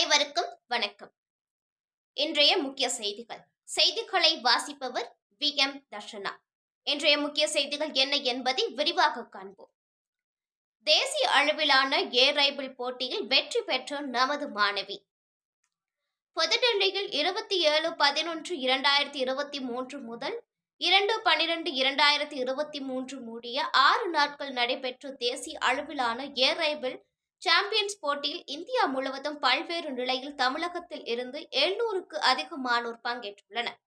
அனைவருக்கும் வணக்கம். இன்றைய முக்கிய செய்திகள். செய்திகளை வாசிப்பவர் வி. எம். தர்ஷனா. இன்றைய முக்கிய செய்திகள் என்ன என்பதை விரிவாக காண்போம். தேசிய அளவிலான ஏர் ரைபிள் போட்டியில் வெற்றி பெற்ற நமது மாணவி. புதுடெல்லியில் இருபத்தி ஏழு பதினொன்று இரண்டாயிரத்தி இருபத்தி மூன்று முதல் இரண்டு பனிரெண்டு இரண்டாயிரத்தி இருபத்தி மூன்று முடிய ஆறு நாட்கள் நடைபெற்ற தேசிய அளவிலான ஏர் ரைபிள் சாம்பியன்ஸ் போட்டியில் இந்தியா முழுவதும் பல்வேறு நிலையில் தமிழகத்தில் இருந்து எழுநூறுக்கு அதிகமானோர் பங்கேற்றுள்ளனர்.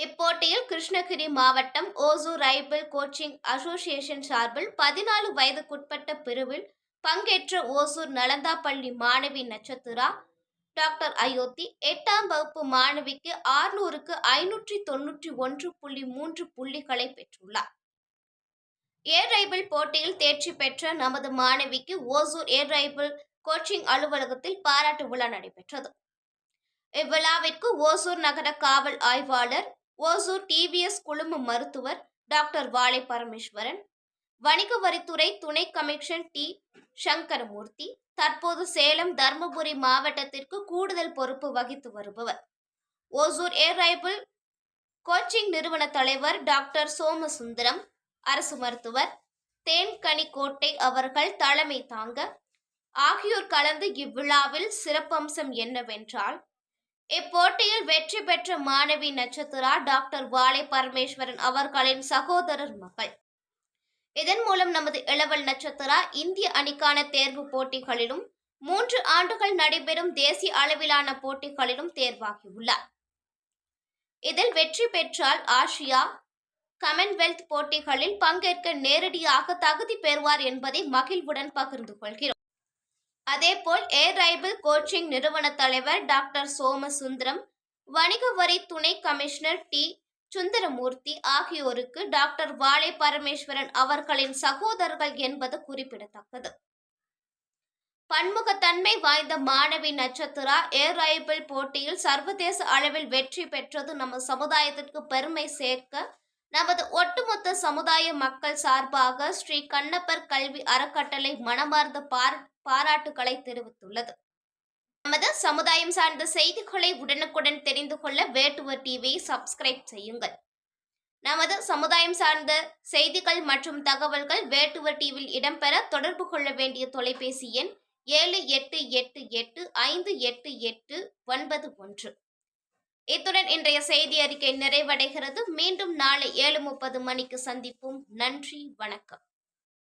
இப்போட்டியில் கிருஷ்ணகிரி மாவட்டம் ஓசூர் ரைபிள் கோச்சிங் அசோசியேஷன் சார்பில் பதினாலு வயதுக்குட்பட்ட பிரிவில் பங்கேற்ற ஓசூர் நலந்தாப்பள்ளி மாணவி நட்சத்திரா டாக்டர் அயோத்தி எட்டாம் வகுப்பு மாணவிக்கு ஆறுநூறுக்கு ஐநூற்றி தொன்னூற்றி ஒன்று புள்ளி மூன்று புள்ளிகளை பெற்றுள்ளார். ஏர் ரைபிள் போட்டியில் தேர்ச்சி பெற்ற நமது மாணவிக்கு ஓசூர் ஏர் ரைபிள் கோச்சிங் அலுவலகத்தில் பாராட்டு விழா நடைபெற்றது. இவ்விழாவிற்கு ஓசூர் நகர காவல் ஆய்வாளர் ஓசூர் டிவிஎஸ் குழும மருத்துவர் டாக்டர் வாழை பரமேஸ்வரன் வணிக வரித்துறை துணை கமிஷன் டி. சங்கரமூர்த்தி தற்போது சேலம் தருமபுரி மாவட்டத்திற்கு கூடுதல் பொறுப்பு வகித்து வருபவர். ஓசூர் ஏர் ரைபிள் கோச்சிங் நிறுவன தலைவர் டாக்டர் சோமசுந்தரம் அரசு மருத்துவர் தேன்கனிக்கோட்டை அவர்கள் தலைமை தாங்க. ஆகியோர் கலந்து இவ்விழாவில் சிறப்பம்சம் என்னவென்றால் இப்போட்டியில் வெற்றி பெற்ற மாணவி நட்சத்திரா டாக்டர் வாலை பரமேஸ்வரன் அவர்களின் சகோதரர் மகள். இதன் மூலம் நமது இளவல் நட்சத்திரா இந்திய அணிக்கான தேர்வு போட்டிகளிலும் மூன்று ஆண்டுகள் நடைபெறும் தேசிய அளவிலான போட்டிகளிலும் தேர்வாகியுள்ளார். இதில் வெற்றி பெற்றால் ஆசியா கமன்வெல்த் போட்டிகளில் பங்கேற்க நேரடியாக தகுதி பெறுவார் என்பதை மகிழ்வுடன் பகிர்ந்து கொள்கிறோம். அதேபோல் ஏர் ரைபிள் கோச்சிங் நிறுவன தலைவர் டாக்டர் சோமசுந்தரம் வணிக வரி துணை கமிஷனர் டி. சுந்தரமூர்த்தி ஆகியோருக்கு டாக்டர் வாழை பரமேஸ்வரன் அவர்களின் சகோதரர்கள் என்பது குறிப்பிடத்தக்கது. பன்முகத்தன்மை வாய்ந்த மாணவி நட்சத்திரா ஏர் ரைபிள் போட்டியில் சர்வதேச அளவில் வெற்றி பெற்றது நம்ம சமுதாயத்திற்கு பெருமை சேர்க்க நமது ஒட்டுமொத்த சமுதாய மக்கள் சார்பாக ஸ்ரீ கண்ணப்பர் கல்வி அறக்கட்டளை மனமார்ந்த பாராட்டுகளை தெரிவித்துள்ளது. நமது சமுதாயம் சார்ந்த செய்திகளை உடனுக்குடன் தெரிந்து கொள்ள வேட்டுவர் டிவியை சப்ஸ்கிரைப் செய்யுங்கள். நமது சமுதாயம் சார்ந்த செய்திகள் மற்றும் தகவல்கள் வேட்டுவர் டிவியில் இடம்பெற தொடர்பு கொள்ள வேண்டிய தொலைபேசி எண் ஏழு எட்டு எட்டு எட்டு ஐந்து எட்டு எட்டு ஒன்பது ஒன்று. இத்துடன் இன்றைய செய்தி அறிக்கை நிறைவடைகிறது. மீண்டும் நாளை ஏழு முப்பது மணிக்கு சந்திப்போம். நன்றி வணக்கம்.